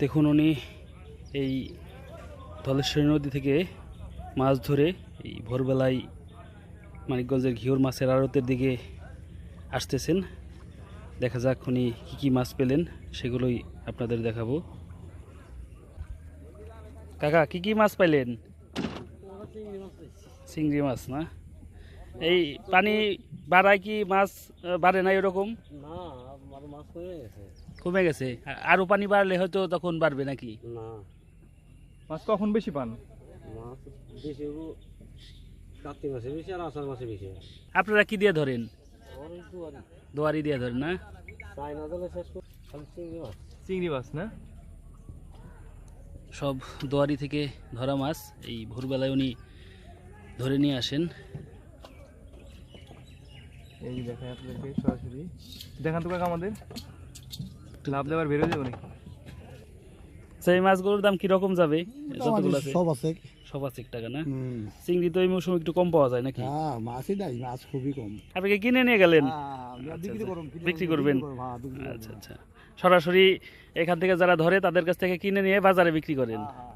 দেখুন উনি এই ধলেশ্বরী নদী থেকে মাছ ধরে এই ভোরবেলায় মানিকগঞ্জের ঘিওর মাছের আড়তের দিকে আসতেছেন। দেখা যাক উনি কী কী মাছ পেলেন, সেগুলোই আপনাদের দেখাবো। কাকা, কি কি মাছ পাইলেন? চিংড়ি মাছ না? এই পানি বাড়ায় কি মাছ বাড়ে না এরকম? না। কমে গেছে। কমে গেছে। আরও পানি বাড়লে হয়তো তখন বাড়বে নাকি? না। মাছ কখন বেশি পান? মাছ বেশি ও- কার্তিক মাসে বেশি আর আষাঢ় মাসে বেশি। আপনারা কি দিয়ে ধরেন? দুয়ারি। দোয়ারি দিয়ে ধরেন না? চাইনা জলে শেষ করে চিংড়ি মাছ। চিংড়ি মাছ না? সব দোয়ারি থেকে ধরা মাছ। এই ভোরবেলায় উনি ধরে নিয়ে আসেন। এই দেখায় আপনাদেরকে সরাসরি। দেখান তো কাকা আমাদের। লাভ দেওয়ার বেরোয় যাব নাকি? সেই মাছগুলোর দাম কীরকম যাবে? যতগুলো আছে? সব আছে। সব আছে টাকা না? চিংড়ি তো এই মৌসুমে একটু কম পাওয়া যায় নাকি? হ্যাঁ মাছই নাই মাছ খুবই কম। আপনি কি কিনে নিয়ে গেলেন? হ্যাঁ, বিক্রি করবেন? করুন, হ্যাঁ। আচ্ছা আচ্ছা। সরাসরি এখান থেকে যারা ধরে তাদের কাছ থেকে কিনে নিয়ে বাজারে বিক্রি করেন। হ্যাঁ,